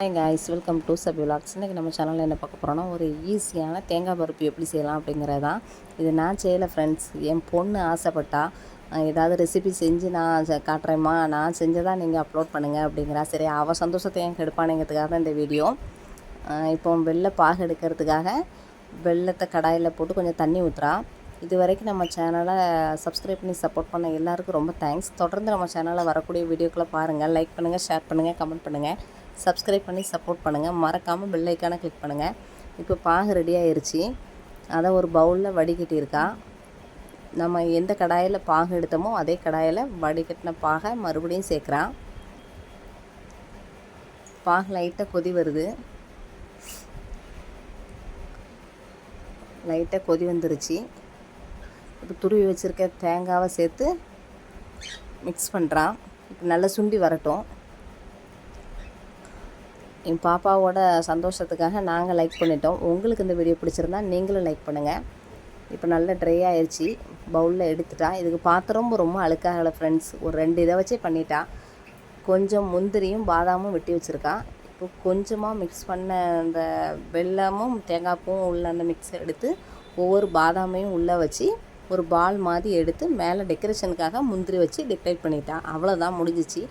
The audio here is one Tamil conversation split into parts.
Hi guys welcome to Sabi vlogs இன்றைக்கி நம்ம சேனலில் என்ன பார்க்க போகிறோம்னா ஒரு ஈஸியான தேங்காய் பருப்பு எப்படி செய்யலாம் அப்படிங்கிறது தான் இது நான் செய்யலை ஃப்ரெண்ட்ஸ் என் பொண்ணு ஆசைப்பட்டா ஏதாவது ரெசிபி செஞ்சு நான் காட்டுறேம்மா. நான் செஞ்சதாக நீங்கள் அப்லோட் பண்ணுங்கள் அப்படிங்கிறா. சரி அவள் சந்தோஷத்தை என் கெடுப்பானுங்கிறதுக்காக தான் இந்த வீடியோ இப்போ வெள்ளை பாகு எடுக்கிறதுக்காக வெள்ளத்தை கடாயில் போட்டு கொஞ்சம் தண்ணி ஊற்றுறா இது வரைக்கும் நம்ம சேனலை சப்ஸ்கிரைப் பண்ணி சப்போர்ட் பண்ண எல்லாருக்கும் ரொம்ப தேங்க்ஸ் தொடர்ந்து நம்ம சேனலில் வரக்கூடிய வீடியோக்களை பாருங்கள் லைக் பண்ணுங்கள் ஷேர் பண்ணுங்கள் கமெண்ட் பண்ணுங்கள் சப்ஸ்கிரைப் பண்ணி சப்போர்ட் பண்ணுங்கள் மறக்காமல் பெல்லைக்கான கிளிக் பண்ணுங்கள் இப்போ பாகு ரெடி ஆயிடுச்சு அதை ஒரு பவுலில் வடிகட்டியிருக்கா. நம்ம எந்த கடாயில் பாகு எடுத்தோமோ அதே கடாயில் வடிகட்டின பாகை மறுபடியும் சேர்க்குறான் பாகு லைட்டாக கொதி வருது. லைட்டாக கொதி வந்துருச்சு. இப்போ துருவி வச்சுருக்க தேங்காவை சேர்த்து மிக்ஸ் பண்ணுறான் இப்போ நல்லா சுண்டி வரட்டும். என் பாப்பாவோட சந்தோஷத்துக்காக நாங்கள் லைக் பண்ணிட்டோம். உங்களுக்கு இந்த வீடியோ பிடிச்சிருந்தா நீங்களும் லைக் பண்ணுங்கள் இப்போ நல்லா ட்ரை ஆயிடுச்சு பவுலில் எடுத்துட்டா. இதுக்கு பாத்திரமும் ரொம்ப அழுக்காகலை ஃப்ரெண்ட்ஸ் ஒரு ரெண்டு இதை வச்சே பண்ணிட்டா. கொஞ்சம் முந்திரியும் பாதாமும் வெட்டி வச்சுருக்கா. இப்போ கொஞ்சமாக மிக்ஸ் பண்ண அந்த வெல்லமும் தேங்காய் பூவும் உள்ள அந்த மிக்ஸ் எடுத்து ஒவ்வொரு பாதாமையும் உள்ளே வச்சு ஒரு பால் மாதிரி எடுத்து மேலே டெக்கரேஷனுக்காக முந்திரி வச்சு டெக்கரேட் பண்ணிட்டான் அவ்வளோதான் முடிஞ்சிச்சு.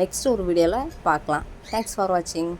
நெக்ஸ்ட் ஒரு வீடியோவில் பார்க்கலாம். தேங்க்ஸ் ஃபார் வாட்சிங்